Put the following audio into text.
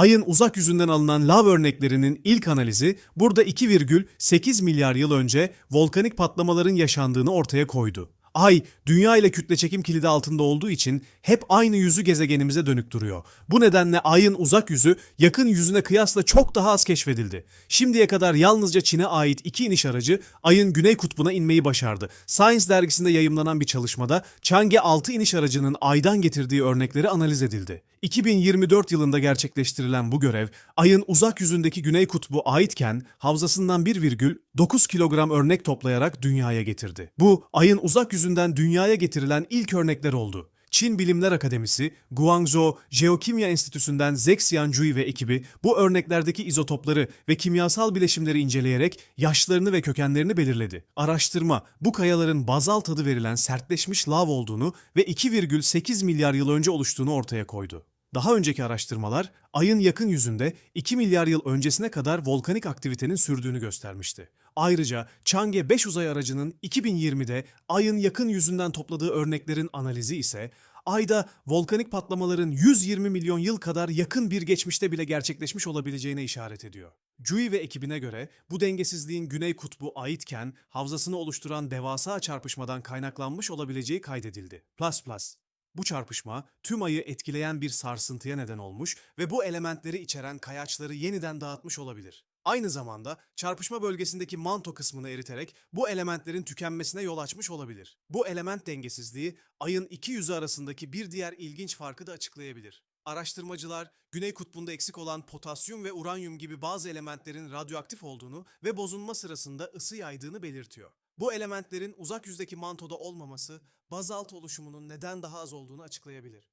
Ayın uzak yüzünden alınan lav örneklerinin ilk analizi burada 2,8 milyar yıl önce volkanik patlamaların yaşandığını ortaya koydu. Ay, dünya ile kütle çekim kilidi altında olduğu için hep aynı yüzü gezegenimize dönük duruyor. Bu nedenle Ay'ın uzak yüzü yakın yüzüne kıyasla çok daha az keşfedildi. Şimdiye kadar yalnızca Çin'e ait iki iniş aracı Ay'ın güney kutbuna inmeyi başardı. Science dergisinde yayımlanan bir çalışmada Chang'e 6 iniş aracının Ay'dan getirdiği örnekleri analiz edildi. 2024 yılında gerçekleştirilen bu görev, Ay'ın uzak yüzündeki güney kutbu aitken havzasından 1,9 kilogram örnek toplayarak dünyaya getirdi. Bu, Ay'ın uzak yüzünden dünyaya getirilen ilk örnekler oldu. Çin Bilimler Akademisi, Guangzhou Jeokimya Enstitüsü'nden Zex Yanjui ve ekibi bu örneklerdeki izotopları ve kimyasal bileşimleri inceleyerek yaşlarını ve kökenlerini belirledi. Araştırma, bu kayaların bazalt adı verilen sertleşmiş lav olduğunu ve 2,8 milyar yıl önce oluştuğunu ortaya koydu. Daha önceki araştırmalar ayın yakın yüzünde 2 milyar yıl öncesine kadar volkanik aktivitenin sürdüğünü göstermişti. Ayrıca Chang'e 5 uzay aracının 2020'de ayın yakın yüzünden topladığı örneklerin analizi ise ayda volkanik patlamaların 120 milyon yıl kadar yakın bir geçmişte bile gerçekleşmiş olabileceğine işaret ediyor. Cui ve ekibine göre bu dengesizliğin güney kutbu aitken havzasını oluşturan devasa çarpışmadan kaynaklanmış olabileceği kaydedildi. Plus plus. Bu çarpışma tüm ayı etkileyen bir sarsıntıya neden olmuş ve bu elementleri içeren kayaçları yeniden dağıtmış olabilir. Aynı zamanda çarpışma bölgesindeki manto kısmını eriterek bu elementlerin tükenmesine yol açmış olabilir. Bu element dengesizliği ayın iki yüzü arasındaki bir diğer ilginç farkı da açıklayabilir. Araştırmacılar Güney Kutbu'nda eksik olan potasyum ve uranyum gibi bazı elementlerin radyoaktif olduğunu ve bozulma sırasında ısı yaydığını belirtiyor. Bu elementlerin uzak yüzdeki mantoda olmaması bazalt oluşumunun neden daha az olduğunu açıklayabilir.